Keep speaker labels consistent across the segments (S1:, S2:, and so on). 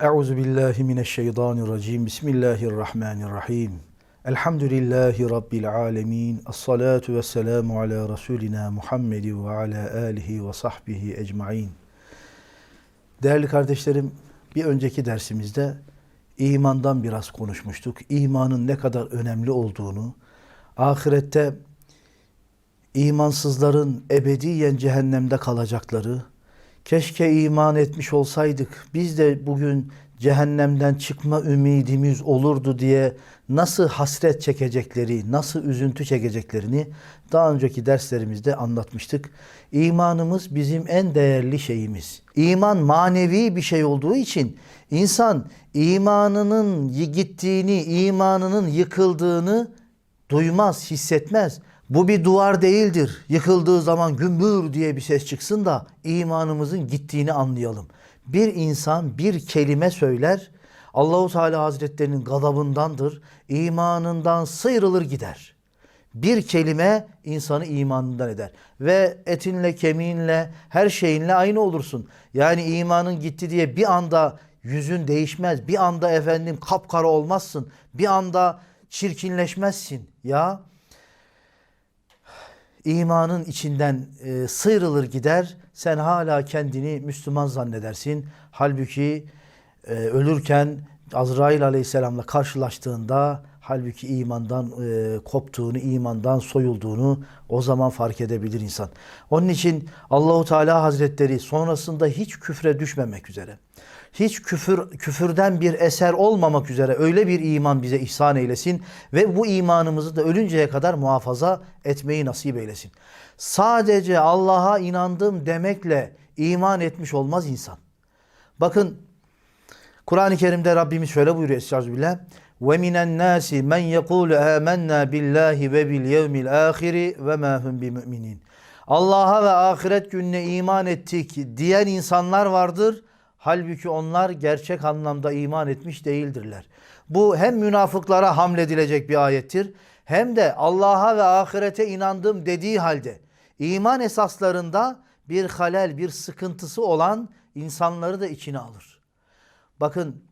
S1: Euzu billahi mineşşeytanirracim. Bismillahirrahmanirrahim. Elhamdülillahi rabbil alamin. Essalatu vesselamu ala rasulina Muhammed ve ala alihi ve sahbihi ecmaîn. Değerli kardeşlerim, bir önceki dersimizde imandan biraz konuşmuştuk. İmanın ne kadar önemli olduğunu, ahirette imansızların ebediyen cehennemde kalacakları, keşke iman etmiş olsaydık, biz de bugün cehennemden çıkma ümidimiz olurdu diye nasıl hasret çekecekleri, nasıl üzüntü çekeceklerini daha önceki derslerimizde anlatmıştık. İmanımız bizim en değerli şeyimiz. İman manevi bir şey olduğu için insan imanının gittiğini, imanının yıkıldığını duymaz, hissetmez. Bu bir duvar değildir. Yıkıldığı zaman gümbür diye bir ses çıksın da imanımızın gittiğini anlayalım. Bir insan bir kelime söyler, Allahu Teala Hazretlerinin gazabındandır. imanından sıyrılır gider. Bir kelime insanı imanından eder. Ve etinle, kemiğinle, her şeyinle aynı olursun. Yani imanın gitti diye bir anda yüzün değişmez. Bir anda efendim kapkara olmazsın. Bir anda çirkinleşmezsin. Ya imanın içinden e, sıyrılır gider. Sen hala kendini Müslüman zannedersin. Halbuki e, ölürken Azrail aleyhisselamla karşılaştığında halbuki imandan e, koptuğunu, imandan soyulduğunu o zaman fark edebilir insan. Onun için Allahu Teala Hazretleri sonrasında hiç küfre düşmemek üzere hiç küfür küfürden bir eser olmamak üzere öyle bir iman bize ihsan eylesin ve bu imanımızı da ölünceye kadar muhafaza etmeyi nasip eylesin. Sadece Allah'a inandım demekle iman etmiş olmaz insan. Bakın Kur'an-ı Kerim'de Rabbimiz şöyle buyuruyor Estağfirullah. Yekulu amennâ billahi ve bil yevmil ahiri ve ma hum bimü'minin. Allah'a ve ahiret gününe iman ettik diyen insanlar vardır. Halbuki onlar gerçek anlamda iman etmiş değildirler. Bu hem münafıklara hamledilecek bir ayettir hem de Allah'a ve ahirete inandım dediği halde iman esaslarında bir halel, bir sıkıntısı olan insanları da içine alır. Bakın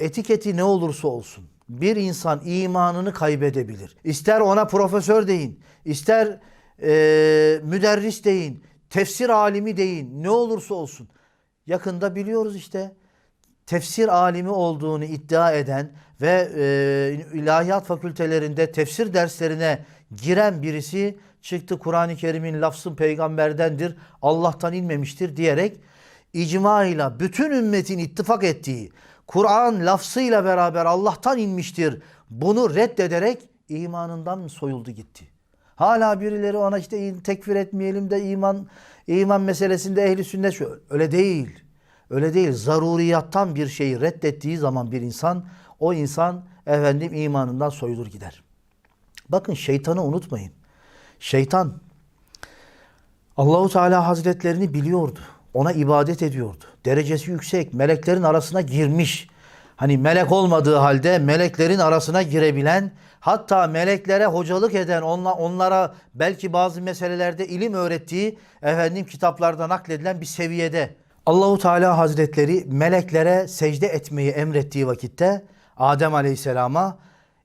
S1: etiketi ne olursa olsun bir insan imanını kaybedebilir. İster ona profesör deyin, ister e, müderris deyin, tefsir alimi deyin, ne olursa olsun. Yakında biliyoruz işte tefsir alimi olduğunu iddia eden ve e, ilahiyat fakültelerinde tefsir derslerine giren birisi çıktı Kur'an-ı Kerim'in lafzı peygamberdendir, Allah'tan inmemiştir diyerek icma bütün ümmetin ittifak ettiği Kur'an lafzıyla beraber Allah'tan inmiştir. Bunu reddederek imanından soyuldu gitti. Hala birileri ona işte tekfir etmeyelim de iman iman meselesinde ehli sünnet. Öyle değil. Öyle değil. Zaruriyattan bir şeyi reddettiği zaman bir insan o insan efendim imanından soyulur gider. Bakın şeytanı unutmayın. Şeytan Allahu Teala Hazretlerini biliyordu. Ona ibadet ediyordu. Derecesi yüksek. Meleklerin arasına girmiş. Hani melek olmadığı halde meleklerin arasına girebilen, hatta meleklere hocalık eden, onlara belki bazı meselelerde ilim öğrettiği efendim kitaplarda nakledilen bir seviyede. Allahu Teala Hazretleri meleklere secde etmeyi emrettiği vakitte Adem Aleyhisselam'a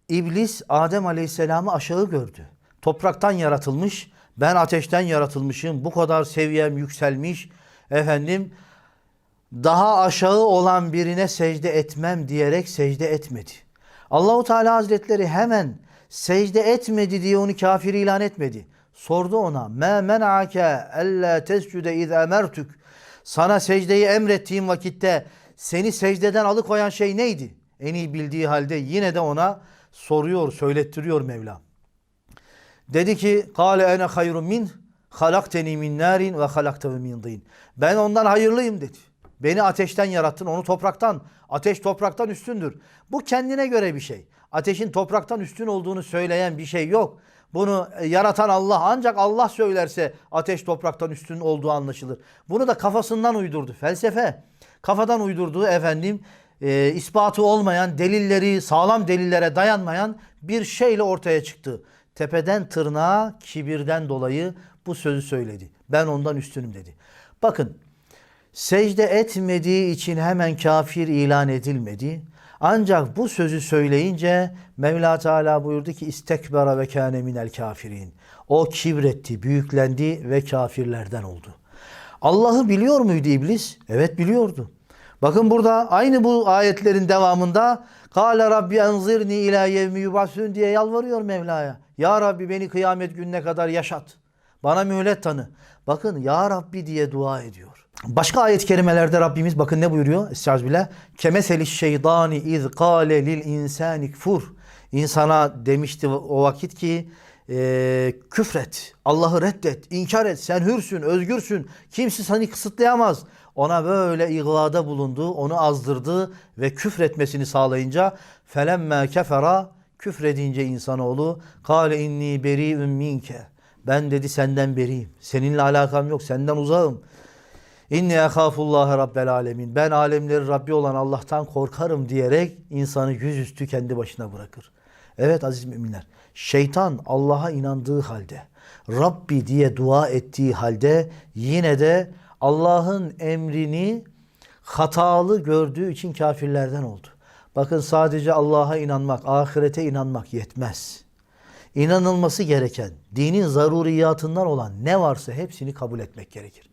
S1: iblis Adem Aleyhisselam'ı aşağı gördü. Topraktan yaratılmış, ben ateşten yaratılmışım. Bu kadar seviyem yükselmiş. Efendim daha aşağı olan birine secde etmem diyerek secde etmedi. Allahu Teala Hazretleri hemen secde etmedi diye onu kafir ilan etmedi. Sordu ona: "Me men'ake alla tescude iz emertuk?" Sana secdeyi emrettiğim vakitte seni secdeden alıkoyan şey neydi? En iyi bildiği halde yine de ona soruyor, söylettiriyor Mevla. Dedi ki: "Kale ene hayrun min halakteni min narin ve halaktehu min din." Ben ondan hayırlıyım dedi. Beni ateşten yarattın, onu topraktan. Ateş topraktan üstündür. Bu kendine göre bir şey. Ateşin topraktan üstün olduğunu söyleyen bir şey yok. Bunu e, yaratan Allah ancak Allah söylerse ateş topraktan üstün olduğu anlaşılır. Bunu da kafasından uydurdu. Felsefe kafadan uydurduğu efendim e, ispatı olmayan delilleri sağlam delillere dayanmayan bir şeyle ortaya çıktı. Tepeden tırnağa kibirden dolayı bu sözü söyledi. Ben ondan üstünüm dedi. Bakın secde etmediği için hemen kafir ilan edilmedi. Ancak bu sözü söyleyince Mevla Teala buyurdu ki istekbera ve kâne minel kafirin. O kibretti, büyüklendi ve kafirlerden oldu. Allah'ı biliyor muydu iblis? Evet biliyordu. Bakın burada aynı bu ayetlerin devamında Kale Rabbi enzirni ila yevmi yubasün diye yalvarıyor Mevla'ya. Ya Rabbi beni kıyamet gününe kadar yaşat. Bana mühlet tanı. Bakın Ya Rabbi diye dua ediyor. Başka ayet-i kerimelerde Rabbimiz bakın ne buyuruyor? Estağfirullah. Kemeseli şeytani iz kâle lil insani kfur. İnsana demişti o vakit ki e, küfret, Allah'ı reddet, inkar et, sen hürsün, özgürsün, kimse seni kısıtlayamaz. Ona böyle igada bulundu, onu azdırdı ve küfretmesini sağlayınca felemme kefera küfredince insanoğlu kâle inni beri'ün minke. Ben dedi senden beriyim. Seninle alakam yok. Senden uzağım. İnni ehâfullâhe rabbel alemin. Ben alemlerin Rabbi olan Allah'tan korkarım diyerek insanı yüzüstü kendi başına bırakır. Evet aziz müminler. Şeytan Allah'a inandığı halde, Rabbi diye dua ettiği halde yine de Allah'ın emrini hatalı gördüğü için kafirlerden oldu. Bakın sadece Allah'a inanmak, ahirete inanmak yetmez. İnanılması gereken, dinin zaruriyatından olan ne varsa hepsini kabul etmek gerekir.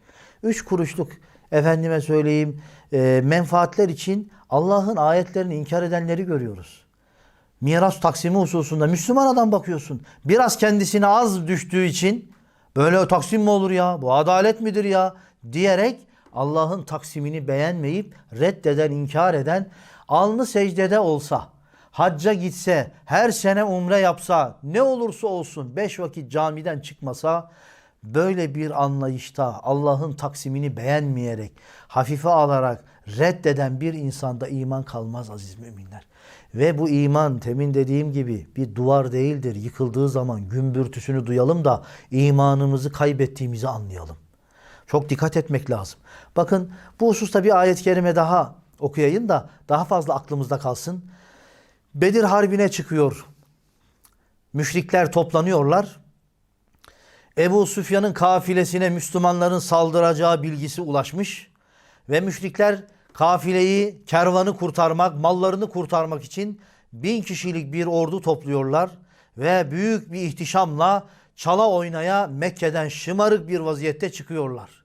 S1: Üç kuruşluk efendime söyleyeyim e, menfaatler için Allah'ın ayetlerini inkar edenleri görüyoruz. Miras taksimi hususunda Müslüman adam bakıyorsun. Biraz kendisine az düştüğü için böyle taksim mi olur ya? Bu adalet midir ya? Diyerek Allah'ın taksimini beğenmeyip reddeden, inkar eden alnı secdede olsa, hacca gitse, her sene umre yapsa, ne olursa olsun beş vakit camiden çıkmasa böyle bir anlayışta Allah'ın taksimini beğenmeyerek, hafife alarak reddeden bir insanda iman kalmaz aziz müminler. Ve bu iman temin dediğim gibi bir duvar değildir. Yıkıldığı zaman gümbürtüsünü duyalım da imanımızı kaybettiğimizi anlayalım. Çok dikkat etmek lazım. Bakın bu hususta bir ayet-i kerime daha okuyayım da daha fazla aklımızda kalsın. Bedir Harbi'ne çıkıyor. Müşrikler toplanıyorlar. Ebu Süfyan'ın kafilesine Müslümanların saldıracağı bilgisi ulaşmış. Ve müşrikler kafileyi, kervanı kurtarmak, mallarını kurtarmak için bin kişilik bir ordu topluyorlar. Ve büyük bir ihtişamla çala oynaya Mekke'den şımarık bir vaziyette çıkıyorlar.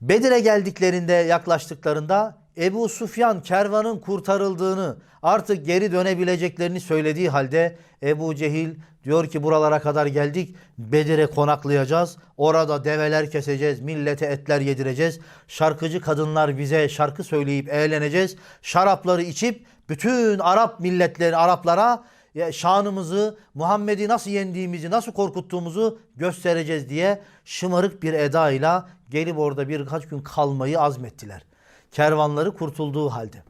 S1: Bedir'e geldiklerinde yaklaştıklarında Ebu Sufyan kervanın kurtarıldığını artık geri dönebileceklerini söylediği halde Ebu Cehil diyor ki buralara kadar geldik Bedir'e konaklayacağız. Orada develer keseceğiz, millete etler yedireceğiz. Şarkıcı kadınlar bize şarkı söyleyip eğleneceğiz. Şarapları içip bütün Arap milletleri Araplara ya şanımızı, Muhammed'i nasıl yendiğimizi, nasıl korkuttuğumuzu göstereceğiz diye şımarık bir edayla gelip orada birkaç gün kalmayı azmettiler. Kervanları kurtulduğu halde.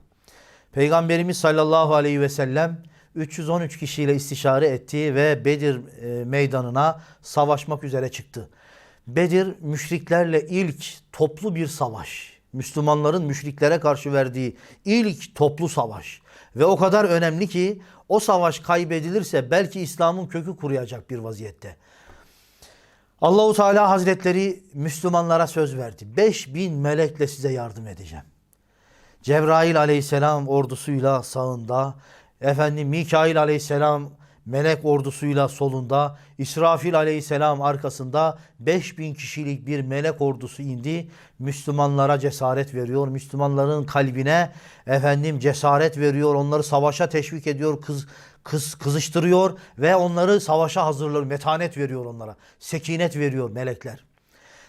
S1: Peygamberimiz sallallahu aleyhi ve sellem 313 kişiyle istişare etti ve Bedir e, meydanına savaşmak üzere çıktı. Bedir müşriklerle ilk toplu bir savaş. Müslümanların müşriklere karşı verdiği ilk toplu savaş. Ve o kadar önemli ki o savaş kaybedilirse belki İslam'ın kökü kuruyacak bir vaziyette. Allahu Teala Hazretleri Müslümanlara söz verdi. 5000 melekle size yardım edeceğim. Cebrail aleyhisselam ordusuyla sağında, efendim Mikail aleyhisselam melek ordusuyla solunda, İsrafil aleyhisselam arkasında 5000 kişilik bir melek ordusu indi. Müslümanlara cesaret veriyor. Müslümanların kalbine efendim cesaret veriyor. Onları savaşa teşvik ediyor. Kız, kız kızıştırıyor ve onları savaşa hazırlıyor. Metanet veriyor onlara. Sekinet veriyor melekler.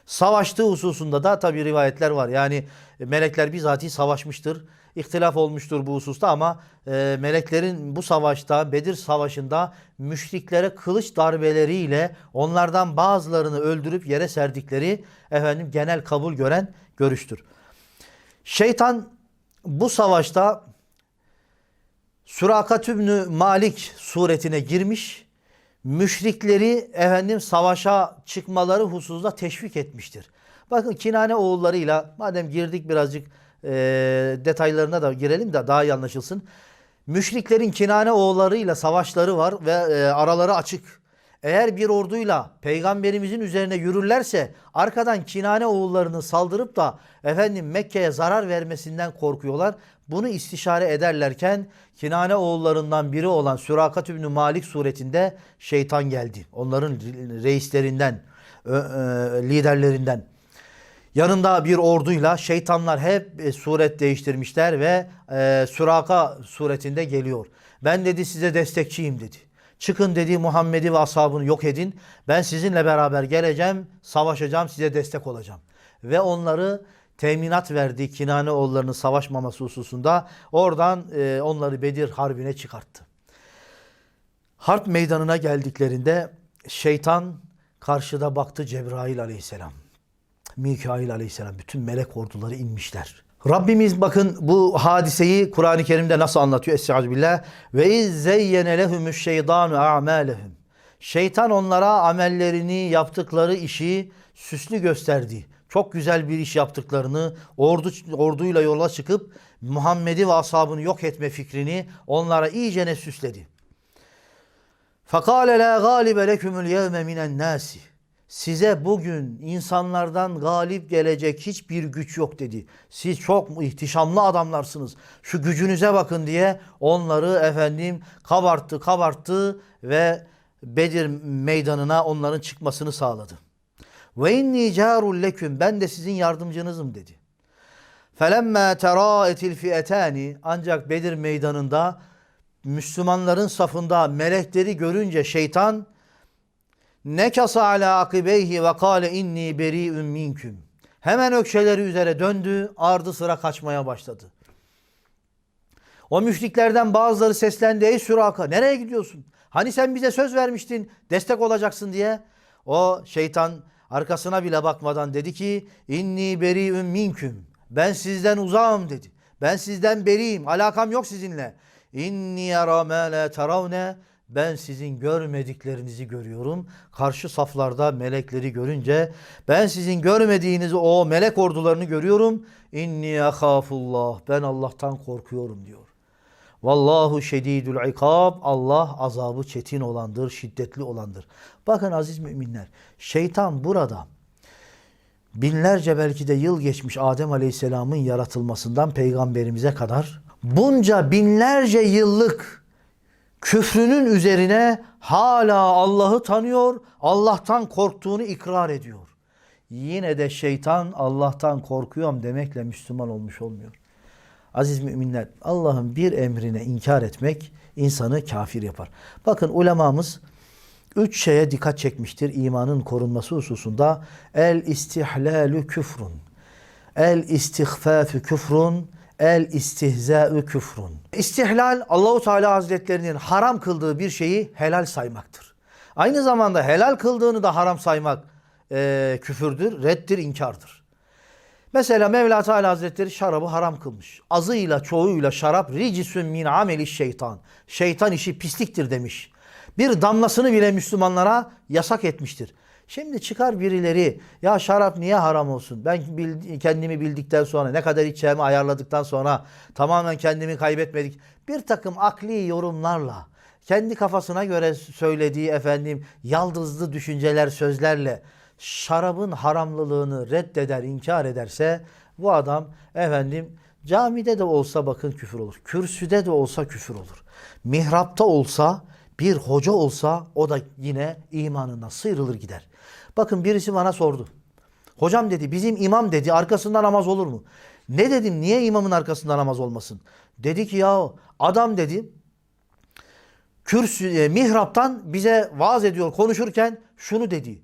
S1: Savaştığı hususunda da tabi rivayetler var. Yani melekler bizatihi savaşmıştır. İhtilaf olmuştur bu hususta ama e, meleklerin bu savaşta Bedir Savaşı'nda müşriklere kılıç darbeleriyle onlardan bazılarını öldürüp yere serdikleri efendim genel kabul gören görüştür. Şeytan bu savaşta Surakat İbni Malik suretine girmiş müşrikleri efendim savaşa çıkmaları hususunda teşvik etmiştir. Bakın Kinane oğullarıyla madem girdik birazcık e, detaylarına da girelim de daha iyi anlaşılsın. Müşriklerin Kinane oğullarıyla savaşları var ve e, araları açık. Eğer bir orduyla peygamberimizin üzerine yürürlerse arkadan Kinane oğullarını saldırıp da efendim Mekke'ye zarar vermesinden korkuyorlar. Bunu istişare ederlerken Kinane oğullarından biri olan Sürakat İbni Malik suretinde şeytan geldi. Onların reislerinden, ö, liderlerinden. Yanında bir orduyla şeytanlar hep e, suret değiştirmişler ve e, Süraka suretinde geliyor. Ben dedi size destekçiyim dedi. Çıkın dedi Muhammed'i ve ashabını yok edin. Ben sizinle beraber geleceğim, savaşacağım, size destek olacağım. Ve onları teminat verdi Kinane oğullarının savaşmaması hususunda. Oradan e, onları Bedir Harbi'ne çıkarttı. Harp meydanına geldiklerinde şeytan karşıda baktı Cebrail aleyhisselam. Mikail aleyhisselam bütün melek orduları inmişler. Rabbimiz bakın bu hadiseyi Kur'an-ı Kerim'de nasıl anlatıyor? Estaizu billah. Ve iz zeyyene lehumüş şeytanu a'malehum. Şeytan onlara amellerini, yaptıkları işi süslü gösterdi. Çok güzel bir iş yaptıklarını, ordu, orduyla yola çıkıp Muhammed'i ve ashabını yok etme fikrini onlara iyicene süsledi. Fakale la galibe lekümül yevme minen nasi. Size bugün insanlardan galip gelecek hiçbir güç yok dedi. Siz çok ihtişamlı adamlarsınız. Şu gücünüze bakın diye onları efendim kabarttı kabarttı ve Bedir meydanına onların çıkmasını sağladı. Ve inni carul leküm ben de sizin yardımcınızım dedi. Felemma teraetil fiyetani ancak Bedir meydanında Müslümanların safında melekleri görünce şeytan nekasa ala akibeyhi ve kâle inni beri'ün minküm. Hemen ökçeleri üzere döndü, ardı sıra kaçmaya başladı. O müşriklerden bazıları seslendi. Ey Süraka nereye gidiyorsun? Hani sen bize söz vermiştin destek olacaksın diye. O şeytan arkasına bile bakmadan dedi ki inni beri'ün minküm. Ben sizden uzağım dedi. Ben sizden beriyim. Alakam yok sizinle. İnni yara ma la teravne. Ben sizin görmediklerinizi görüyorum. Karşı saflarda melekleri görünce ben sizin görmediğiniz o melek ordularını görüyorum. İnni ahafullah. Ben Allah'tan korkuyorum diyor. Vallahu şedidül ikab. Allah azabı çetin olandır, şiddetli olandır. Bakın aziz müminler, şeytan burada binlerce belki de yıl geçmiş Adem Aleyhisselam'ın yaratılmasından peygamberimize kadar bunca binlerce yıllık küfrünün üzerine hala Allah'ı tanıyor, Allah'tan korktuğunu ikrar ediyor. Yine de şeytan Allah'tan korkuyorum demekle Müslüman olmuş olmuyor. Aziz müminler Allah'ın bir emrine inkar etmek insanı kafir yapar. Bakın ulemamız üç şeye dikkat çekmiştir imanın korunması hususunda. El istihlalü küfrun. El istihfafü küfrun. El istihza'ü küfrun. İstihlal Allahu Teala Hazretlerinin haram kıldığı bir şeyi helal saymaktır. Aynı zamanda helal kıldığını da haram saymak e, küfürdür, reddir, inkardır. Mesela Mevla Teala Hazretleri şarabı haram kılmış. Azıyla çoğuyla şarap ricisün min ameli şeytan. Şeytan işi pisliktir demiş. Bir damlasını bile Müslümanlara yasak etmiştir. Şimdi çıkar birileri ya şarap niye haram olsun? Ben bildi- kendimi bildikten sonra ne kadar içeceğimi ayarladıktan sonra tamamen kendimi kaybetmedik. Bir takım akli yorumlarla kendi kafasına göre söylediği efendim yaldızlı düşünceler sözlerle şarabın haramlılığını reddeder, inkar ederse bu adam efendim camide de olsa bakın küfür olur. Kürsüde de olsa küfür olur. Mihrapta olsa bir hoca olsa o da yine imanından sıyrılır gider. Bakın birisi bana sordu. Hocam dedi bizim imam dedi arkasında namaz olur mu? Ne dedim niye imamın arkasında namaz olmasın? Dedi ki ya adam dedi kürsü e, mihraptan bize vaaz ediyor konuşurken şunu dedi.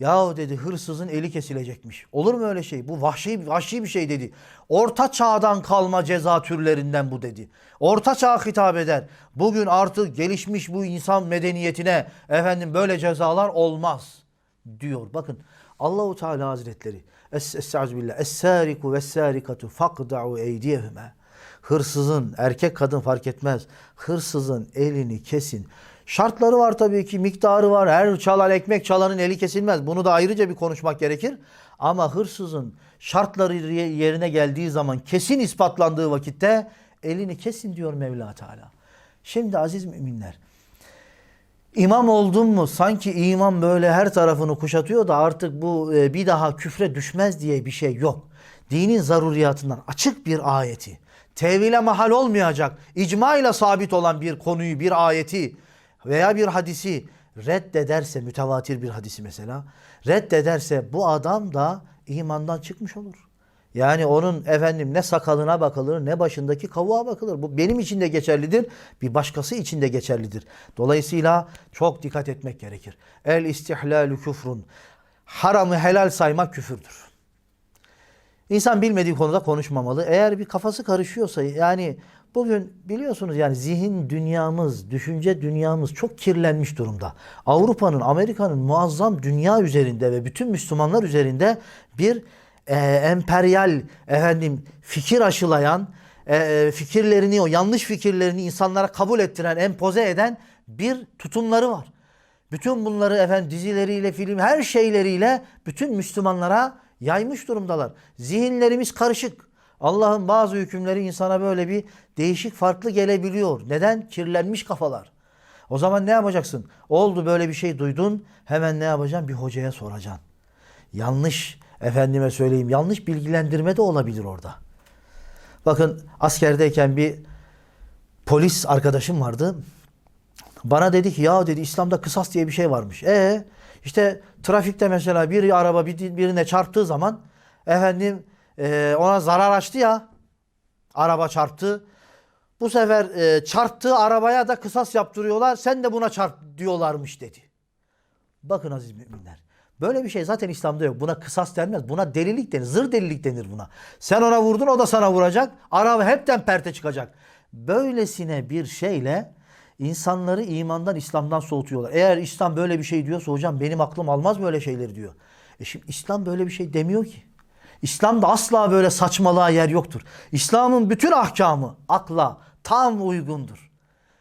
S1: Ya dedi hırsızın eli kesilecekmiş. Olur mu öyle şey? Bu vahşi vahşi bir şey dedi. Orta çağdan kalma ceza türlerinden bu dedi. Orta çağ hitap eder. Bugün artık gelişmiş bu insan medeniyetine efendim böyle cezalar olmaz diyor. Bakın Allahu Teala Hazretleri Es Estağfirullah. Es-sariku ves-sarikatu faqda'u eydiyehuma. Hırsızın erkek kadın fark etmez. Hırsızın elini kesin. Şartları var tabii ki, miktarı var. Her çalan ekmek çalanın eli kesilmez. Bunu da ayrıca bir konuşmak gerekir. Ama hırsızın şartları yerine geldiği zaman kesin ispatlandığı vakitte elini kesin diyor Mevla Teala. Şimdi aziz müminler İmam oldun mu sanki iman böyle her tarafını kuşatıyor da artık bu e, bir daha küfre düşmez diye bir şey yok. Dinin zaruriyatından açık bir ayeti, tevile mahal olmayacak, icma ile sabit olan bir konuyu, bir ayeti veya bir hadisi reddederse, mütevatir bir hadisi mesela, reddederse bu adam da imandan çıkmış olur. Yani onun efendim ne sakalına bakılır ne başındaki kavuğa bakılır. Bu benim için de geçerlidir. Bir başkası için de geçerlidir. Dolayısıyla çok dikkat etmek gerekir. El istihlalu küfrun. Haramı helal saymak küfürdür. İnsan bilmediği konuda konuşmamalı. Eğer bir kafası karışıyorsa yani bugün biliyorsunuz yani zihin dünyamız, düşünce dünyamız çok kirlenmiş durumda. Avrupa'nın, Amerika'nın muazzam dünya üzerinde ve bütün Müslümanlar üzerinde bir e, emperyal efendim fikir aşılayan, e, fikirlerini o yanlış fikirlerini insanlara kabul ettiren, empoze eden bir tutumları var. Bütün bunları efendim dizileriyle, film her şeyleriyle bütün Müslümanlara yaymış durumdalar. Zihinlerimiz karışık. Allah'ın bazı hükümleri insana böyle bir değişik farklı gelebiliyor. Neden? Kirlenmiş kafalar. O zaman ne yapacaksın? Oldu böyle bir şey duydun. Hemen ne yapacaksın? Bir hocaya soracaksın. Yanlış efendime söyleyeyim yanlış bilgilendirme de olabilir orada. Bakın askerdeyken bir polis arkadaşım vardı. Bana dedi ki ya dedi İslam'da kısas diye bir şey varmış. E işte trafikte mesela bir araba bir- birine çarptığı zaman efendim e, ona zarar açtı ya. Araba çarptı. Bu sefer e, çarptığı arabaya da kısas yaptırıyorlar. Sen de buna çarp diyorlarmış dedi. Bakın aziz müminler. Böyle bir şey zaten İslam'da yok. Buna kısas denmez. Buna delilik denir. Zır delilik denir buna. Sen ona vurdun o da sana vuracak. Araba hepten perte çıkacak. Böylesine bir şeyle insanları imandan, İslam'dan soğutuyorlar. Eğer İslam böyle bir şey diyorsa hocam benim aklım almaz böyle şeyleri diyor. E şimdi İslam böyle bir şey demiyor ki. İslam'da asla böyle saçmalığa yer yoktur. İslam'ın bütün ahkamı akla tam uygundur.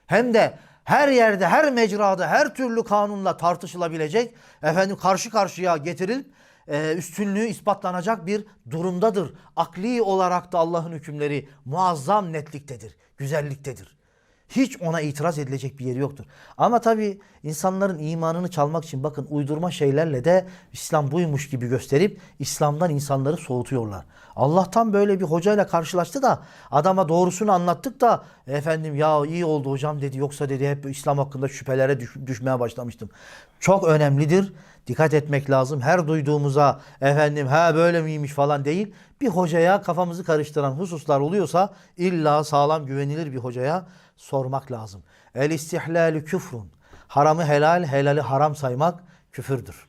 S1: Hem de her yerde, her mecrada, her türlü kanunla tartışılabilecek, efendim karşı karşıya getirilip e, üstünlüğü ispatlanacak bir durumdadır. Akli olarak da Allah'ın hükümleri muazzam netliktedir, güzelliktedir. Hiç ona itiraz edilecek bir yeri yoktur. Ama tabii insanların imanını çalmak için bakın uydurma şeylerle de İslam buymuş gibi gösterip İslam'dan insanları soğutuyorlar. Allah'tan böyle bir hocayla karşılaştı da adama doğrusunu anlattık da efendim ya iyi oldu hocam dedi yoksa dedi hep İslam hakkında şüphelere düş- düşmeye başlamıştım. Çok önemlidir. Dikkat etmek lazım. Her duyduğumuza efendim ha böyle miymiş falan değil. Bir hocaya kafamızı karıştıran hususlar oluyorsa illa sağlam güvenilir bir hocaya sormak lazım. El istihlalü küfrun. Haramı helal, helali haram saymak küfürdür.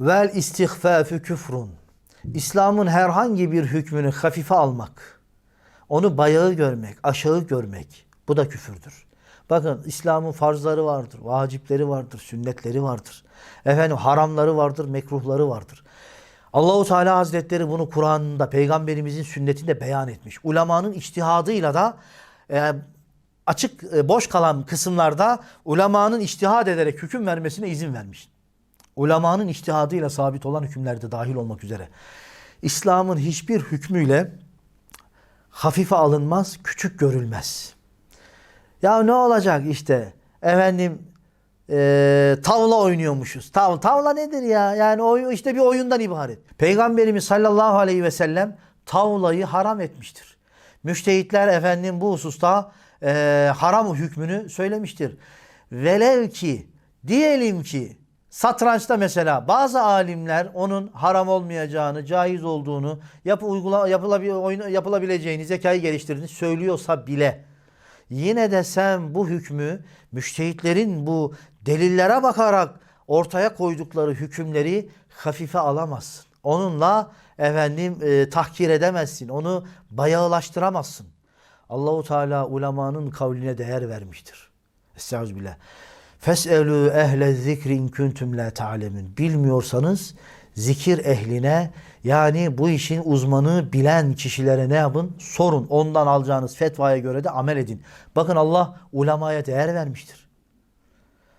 S1: Vel istihfafü küfrun. İslam'ın herhangi bir hükmünü hafife almak, onu bayağı görmek, aşağı görmek bu da küfürdür. Bakın İslam'ın farzları vardır, vacipleri vardır, sünnetleri vardır. Efendim haramları vardır, mekruhları vardır. Allahu Teala Hazretleri bunu Kur'an'ında, peygamberimizin sünnetinde beyan etmiş. Ulemanın içtihadıyla da e, açık e, boş kalan kısımlarda ulemanın içtihad ederek hüküm vermesine izin vermiş. Ulemanın içtihadıyla sabit olan hükümlerde dahil olmak üzere. İslam'ın hiçbir hükmüyle hafife alınmaz, küçük görülmez. Ya ne olacak işte efendim e, tavla oynuyormuşuz. Tav, tavla nedir ya? Yani o işte bir oyundan ibaret. Peygamberimiz sallallahu aleyhi ve sellem tavlayı haram etmiştir. Müştehitler efendim bu hususta e, haram hükmünü söylemiştir. Velev ki diyelim ki satrançta mesela bazı alimler onun haram olmayacağını, caiz olduğunu, yap, uygula, yapılabil, oyun, yapılabileceğini, zekayı geliştirdiğini söylüyorsa bile yine de sen bu hükmü müştehitlerin bu delillere bakarak ortaya koydukları hükümleri hafife alamazsın. Onunla efendim e, tahkir edemezsin. Onu bayağılaştıramazsın. Allahu Teala ulemanın kavline değer vermiştir. Estağfirullah. Fes'elü ehle zikri in kuntum la ta'lemun. Bilmiyorsanız zikir ehline yani bu işin uzmanı bilen kişilere ne yapın? Sorun. Ondan alacağınız fetvaya göre de amel edin. Bakın Allah ulemaya değer vermiştir.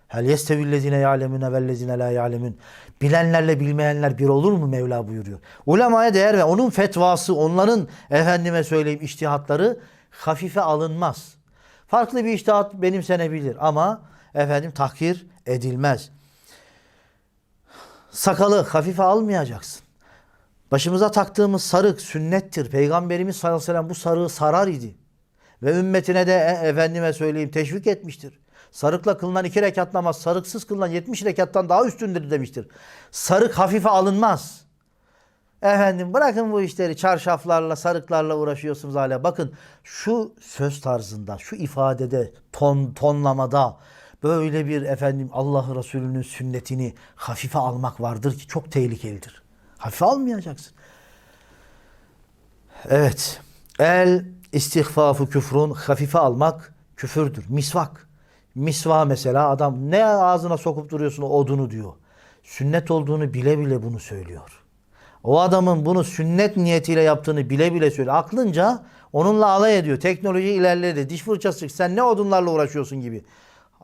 S1: Hel yestevillezine ya'lemune vellezine la ya'lemun. Bilenlerle bilmeyenler bir olur mu Mevla buyuruyor. Ulemaya değer ve onun fetvası, onların efendime söyleyeyim iştihatları hafife alınmaz. Farklı bir iştihat benimsenebilir ama efendim tahkir edilmez. Sakalı hafife almayacaksın. Başımıza taktığımız sarık sünnettir. Peygamberimiz sallallahu aleyhi ve sellem bu sarığı sarar idi. Ve ümmetine de e, efendime söyleyeyim teşvik etmiştir. Sarıkla kılınan iki rekat namaz sarıksız kılınan 70 rekattan daha üstündür demiştir. Sarık hafife alınmaz. Efendim bırakın bu işleri çarşaflarla, sarıklarla uğraşıyorsunuz hala. Bakın şu söz tarzında, şu ifadede, ton tonlamada böyle bir efendim Allah Resulü'nün sünnetini hafife almak vardır ki çok tehlikelidir. Hafife almayacaksın. Evet. El istihfafu küfrun hafife almak küfürdür. Misvak. Misva mesela adam ne ağzına sokup duruyorsun odunu diyor. Sünnet olduğunu bile bile bunu söylüyor. O adamın bunu sünnet niyetiyle yaptığını bile bile söylüyor. Aklınca onunla alay ediyor. Teknoloji ilerledi. Diş fırçası sen ne odunlarla uğraşıyorsun gibi.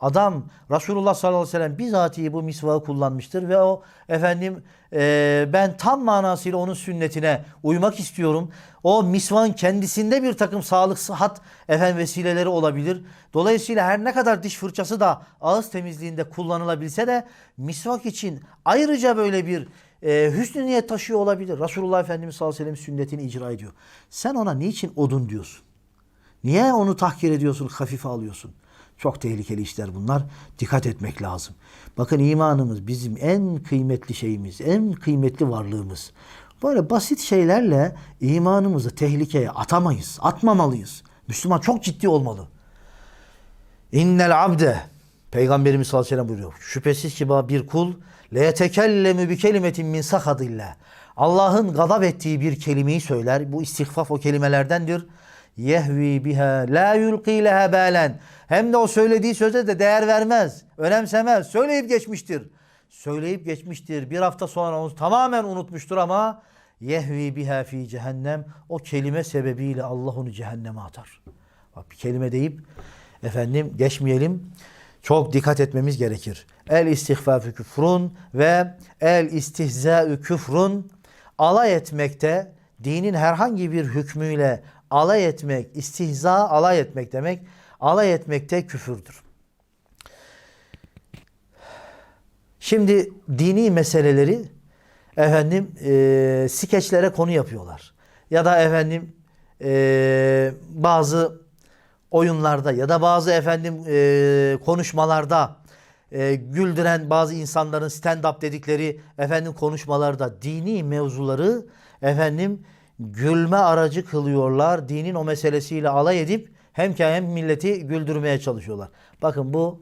S1: Adam Resulullah sallallahu aleyhi ve sellem bizatihi bu misvağı kullanmıştır ve o efendim e, ben tam manasıyla onun sünnetine uymak istiyorum. O misvağın kendisinde bir takım sağlık sıhhat efendim vesileleri olabilir. Dolayısıyla her ne kadar diş fırçası da ağız temizliğinde kullanılabilse de misvak için ayrıca böyle bir e, hüsnü niyet taşıyor olabilir. Resulullah Efendimiz sallallahu aleyhi ve sellem sünnetini icra ediyor. Sen ona niçin odun diyorsun? Niye onu tahkir ediyorsun, hafife alıyorsun? Çok tehlikeli işler bunlar. Dikkat etmek lazım. Bakın imanımız bizim en kıymetli şeyimiz, en kıymetli varlığımız. Böyle basit şeylerle imanımızı tehlikeye atamayız, atmamalıyız. Müslüman çok ciddi olmalı. İnnel abde Peygamberimiz sallallahu aleyhi ve sellem buyuruyor. Şüphesiz ki bir kul leyetekellemu bi kelimetin min sakadillah. Allah'ın gazap ettiği bir kelimeyi söyler. Bu istihfaf o kelimelerdendir. Yehvi biha la yulqi leha balen. Hem de o söylediği söze de değer vermez, önemsemez. Söyleyip geçmiştir. Söyleyip geçmiştir. Bir hafta sonra onu tamamen unutmuştur ama yehvi biha fi cehennem. O kelime sebebiyle Allah onu cehenneme atar. Bak bir kelime deyip efendim geçmeyelim. Çok dikkat etmemiz gerekir. El istihfafü küfrun ve el istihzâü küfrun alay etmekte dinin herhangi bir hükmüyle alay etmek, istihza alay etmek demek. Alay etmekte küfürdür. Şimdi dini meseleleri efendim e, skeçlere konu yapıyorlar. Ya da efendim e, bazı oyunlarda ya da bazı efendim e, konuşmalarda e, güldüren bazı insanların stand-up dedikleri efendim konuşmalarda dini mevzuları efendim gülme aracı kılıyorlar. Dinin o meselesiyle alay edip hem hem milleti güldürmeye çalışıyorlar. Bakın bu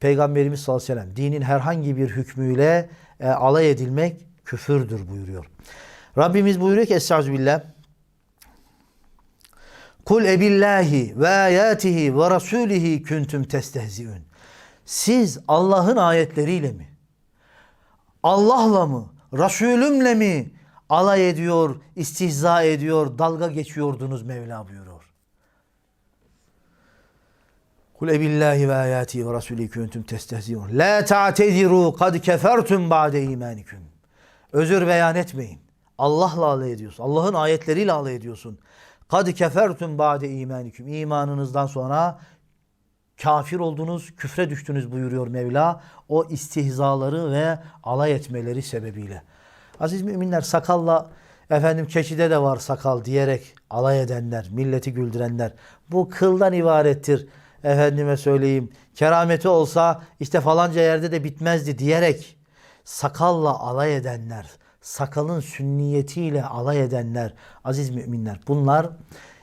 S1: Peygamberimiz sallallahu aleyhi ve sellem dinin herhangi bir hükmüyle e, alay edilmek küfürdür buyuruyor. Rabbimiz buyuruyor ki Estağfirullah. Kul ebillahi ve ayatihi ve rasulihi kuntum testehziun. Siz Allah'ın ayetleriyle mi? Allah'la mı? Resulümle mi? Alay ediyor, istihza ediyor, dalga geçiyordunuz Mevla buyuruyor. Kul ebillahi ve ayati ve rasulihi kuntum testehziun. La ta'tediru kad kefertum ba'de imanikum. Özür beyan etmeyin. Allah'la alay ediyorsun. Allah'ın ayetleriyle alay ediyorsun. Kad kefertum ba'de imanikum. İmanınızdan sonra kafir oldunuz, küfre düştünüz buyuruyor Mevla. O istihzaları ve alay etmeleri sebebiyle. Aziz müminler sakalla efendim keçide de var sakal diyerek alay edenler, milleti güldürenler. Bu kıldan ibarettir. Efendime söyleyeyim kerameti olsa işte falanca yerde de bitmezdi diyerek sakalla alay edenler, sakalın sünniyetiyle alay edenler, aziz müminler bunlar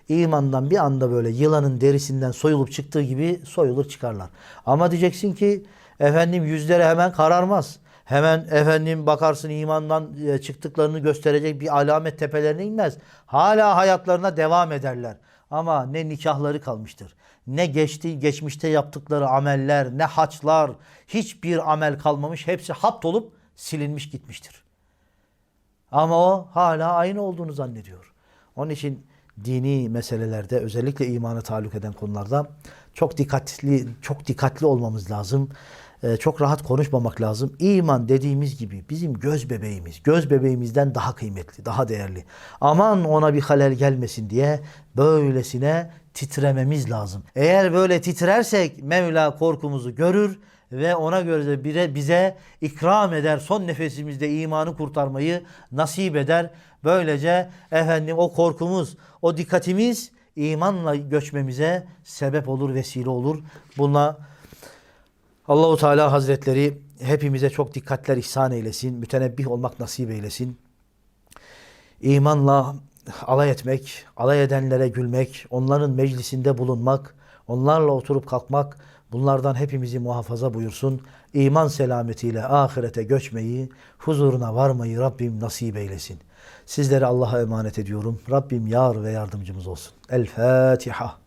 S1: imandan bir anda böyle yılanın derisinden soyulup çıktığı gibi soyulur çıkarlar. Ama diyeceksin ki efendim yüzleri hemen kararmaz. Hemen efendim bakarsın imandan e, çıktıklarını gösterecek bir alamet tepelerine inmez. Hala hayatlarına devam ederler. Ama ne nikahları kalmıştır. Ne geçti geçmişte yaptıkları ameller, ne haçlar, hiçbir amel kalmamış. Hepsi hapt olup silinmiş gitmiştir. Ama o hala aynı olduğunu zannediyor. Onun için dini meselelerde özellikle imana taluk eden konularda çok dikkatli çok dikkatli olmamız lazım. Ee, çok rahat konuşmamak lazım. İman dediğimiz gibi bizim göz bebeğimiz, göz bebeğimizden daha kıymetli, daha değerli. Aman ona bir halel gelmesin diye böylesine titrememiz lazım. Eğer böyle titrersek Mevla korkumuzu görür ve ona göre de bire, bize ikram eder. Son nefesimizde imanı kurtarmayı nasip eder. Böylece efendim o korkumuz, o dikkatimiz imanla göçmemize sebep olur, vesile olur. Buna Allahu Teala Hazretleri hepimize çok dikkatler ihsan eylesin. Mütenebbih olmak nasip eylesin. İmanla alay etmek, alay edenlere gülmek, onların meclisinde bulunmak, onlarla oturup kalkmak, bunlardan hepimizi muhafaza buyursun. İman selametiyle ahirete göçmeyi, huzuruna varmayı Rabbim nasip eylesin. Sizleri Allah'a emanet ediyorum. Rabbim yar ve yardımcımız olsun. El Fatiha.